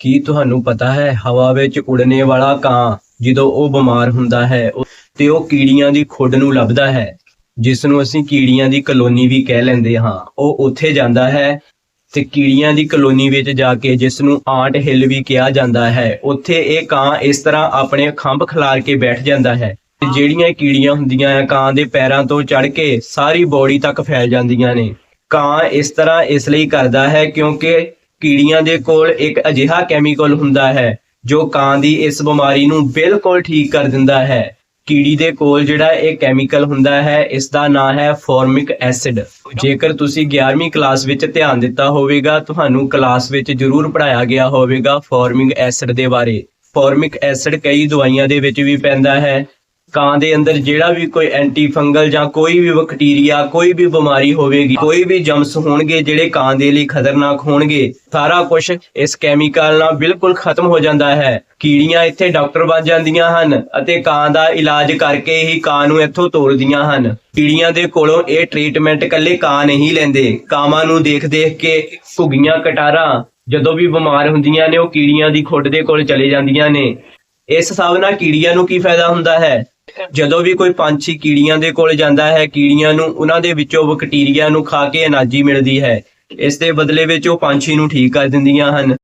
ਕੀ ਤੁਹਾਨੂੰ ਪਤਾ ਹੈ, ਹਵਾ ਵਿੱਚ ਉੜਨੇ ਵਾਲਾ ਕਾਂ ਜਦੋਂ ਉਹ ਬਿਮਾਰ ਹੁੰਦਾ ਹੈ ਤੇ ਉਹ ਕੀੜੀਆਂ ਦੀ ਖੁੱਡ ਨੂੰ ਲੱਭਦਾ ਹੈ ਜਿਸ ਨੂੰ ਅਸੀਂ ਕੀੜੀਆਂ ਦੀ ਕਲੋਨੀ ਵੀ ਕਹਿ ਲੈਂਦੇ ਹਾਂ। ਉਹ ਉੱਥੇ ਜਾਂਦਾ ਹੈ ਤੇ ਕੀੜੀਆਂ ਦੀ ਕਲੋਨੀ ਵਿੱਚ ਜਾ ਕੇ ਜਿਸ ਨੂੰ ਆਂਟ ਹਿੱਲ ਵੀ ਕਿਹਾ ਜਾਂਦਾ ਹੈ, ਉੱਥੇ ਇਹ ਕਾਂ ਇਸ ਤਰ੍ਹਾਂ ਆਪਣੇ ਖੰਭ ਖਿਲਾਰ ਕੇ ਬੈਠ ਜਾਂਦਾ ਹੈ। ਤੇ ਜਿਹੜੀਆਂ ਕੀੜੀਆਂ ਹੁੰਦੀਆਂ ਆ, ਕਾਂ ਦੇ ਪੈਰਾਂ ਤੋਂ ਚੜ ਕੇ ਸਾਰੀ ਬੋਡੀ ਤੱਕ ਫੈਲ ਜਾਂਦੀਆਂ ਨੇ। ਕਾਂ ਇਸ ਤਰ੍ਹਾਂ ਇਸ ਲਈ ਕਰਦਾ ਹੈ ਕਿਉਂਕਿ ਕੀੜੀਆਂ ਦੇ ਕੋਲ ਇੱਕ ਅਜਿਹਾ ਕੈਮੀਕਲ ਹੁੰਦਾ ਹੈ, ਜੋ ਕਾਂ ਦੀ ਇਸ ਬਿਮਾਰੀ ਨੂੰ ਬਿਲਕੁਲ ਠੀਕ ਕਰ ਦਿੰਦਾ ਹੈ। ਕੀੜੀ ਦੇ ਕੋਲ ਜਿਹੜਾ ਇਹ ਕੈਮੀਕਲ ਹੁੰਦਾ ਹੈ ਇਸ ਦਾ ਨਾਮ ਹੈ ਫਾਰਮਿਕ ਐਸਿਡ ਜੇਕਰ ਤੁਸੀਂ 11ਵੀਂ ਕਲਾਸ ਵਿੱਚ ਧਿਆਨ ਦਿੱਤਾ ਹੋਵੇਗਾ, ਤੁਹਾਨੂੰ ਕਲਾਸ ਵਿੱਚ ਜ਼ਰੂਰ ਪੜਾਇਆ ਗਿਆ ਹੋਵੇਗਾ ਫਾਰਮਿਕ ਐਸਿਡ ਦੇ ਬਾਰੇ। ਫਾਰਮਿਕ ਐਸਿਡ ਕਈ ਦਵਾਈਆਂ ਦੇ ਵਿੱਚ ਵੀ ਪੈਂਦਾ ਹੈ ਕਾਂ ਦੇ ਅੰਦਰ ਜਿਹੜਾ ਵੀ ਕੋਈ ਐਂਟੀ ਫੰਗਲ ਜਾਂ ਕੋਈ ਵੀ ਬੈਕਟੀਰੀਆ, ਕੋਈ ਵੀ ਬਿਮਾਰੀ ਹੋਵੇਗੀ, ਕੋਈ ਵੀ ਜਮਸ ਹੋਣਗੇ ਜਿਹੜੇ ਕਾਂ ਦੇ ਲਈ ਖਤਰਨਾਕ ਹੋਣਗੇ, ਸਾਰਾ ਕੁਝ ਇਸ ਕੈਮੀਕਲ ਨਾਲ ਬਿਲਕੁਲ ਖਤਮ ਹੋ ਜਾਂਦਾ ਹੈ। ਕੀੜੀਆਂ ਇੱਥੇ ਡਾਕਟਰ ਬਣ ਜਾਂਦੀਆਂ ਹਨ ਅਤੇ ਕਾਂ ਦਾ ਇਲਾਜ ਕਰਕੇ ਹੀ ਕਾਂ ਨੂੰ ਇੱਥੋਂ ਤੋਰਦੀਆਂ ਹਨ। ਕੀੜੀਆਂ ਦੇ ਕੋਲੋਂ ਇਹ ਟ੍ਰੀਟਮੈਂਟ ਇਕੱਲੇ ਕਾਂ ਨਹੀਂ ਲੈਂਦੇ। ਕਾਵਾਂ ਨੂੰ ਦੇਖ ਦੇਖ ਕੇ ਘੁੱਗੀਆਂ, ਕਟਾਰਾਂ ਜਦੋਂ ਵੀ ਬਿਮਾਰ ਹੁੰਦੀਆਂ ਨੇ, ਉਹ ਕੀੜੀਆਂ ਦੀ ਖੁੱਡ ਦੇ ਕੋਲ ਚਲੇ ਜਾਂਦੀਆਂ ਨੇ। ਇਸ ਹਿਸਾਬ ਨਾਲ ਕੀੜੀਆਂ ਨੂੰ ਕੀ ਫਾਇਦਾ ਹੁੰਦਾ ਹੈ? ਜਦੋਂ ਵੀ ਕੋਈ ਪੰਛੀ ਕੀੜੀਆਂ ਦੇ ਕੋਲ ਜਾਂਦਾ ਹੈ, ਕੀੜੀਆਂ ਨੂੰ ਉਹਨਾਂ ਦੇ ਵਿੱਚੋਂ ਬੈਕਟੀਰੀਆ ਨੂੰ ਖਾ ਕੇ એનર્ਜੀ ਮਿਲਦੀ ਹੈ। ਇਸ ਦੇ ਬਦਲੇ ਵਿੱਚ ਉਹ ਪੰਛੀ ਨੂੰ ਠੀਕ ਕਰ ਦਿੰਦੀਆਂ ਹਨ।